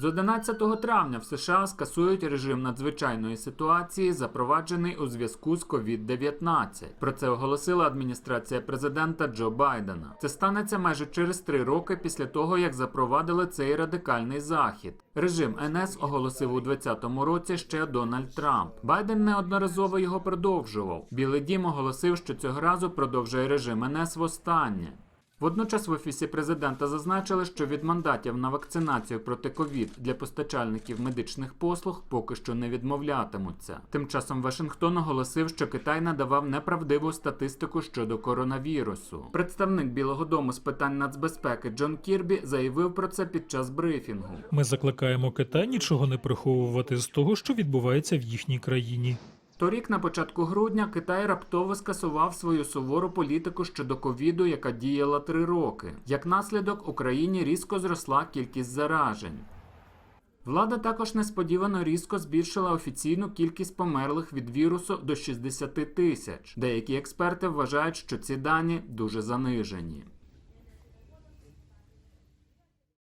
З 11 травня в США скасують режим надзвичайної ситуації, запроваджений у зв'язку з COVID-19. Про це оголосила адміністрація президента Джо Байдена. Це станеться майже через три роки після того, як запровадили цей радикальний захід. Режим НС оголосив у 2020 році ще Дональд Трамп. Байден неодноразово його продовжував. Білий дім оголосив, що цього разу продовжує режим НС востаннє. Водночас в офісі президента зазначили, що від мандатів на вакцинацію проти ковід для постачальників медичних послуг поки що не відмовлятимуться. Тим часом Вашингтон оголосив, що Китай надавав неправдиву статистику щодо коронавірусу. Представник Білого Дому з питань нацбезпеки Джон Кірбі заявив про це під час брифінгу. Ми закликаємо Китай нічого не приховувати з того, що відбувається в їхній країні. Торік, на початку грудня, Китай раптово скасував свою сувору політику щодо ковіду, яка діяла три роки. Як наслідок, Україні різко зросла кількість заражень. Влада також несподівано різко збільшила офіційну кількість померлих від вірусу до 60 тисяч. Деякі експерти вважають, що ці дані дуже занижені.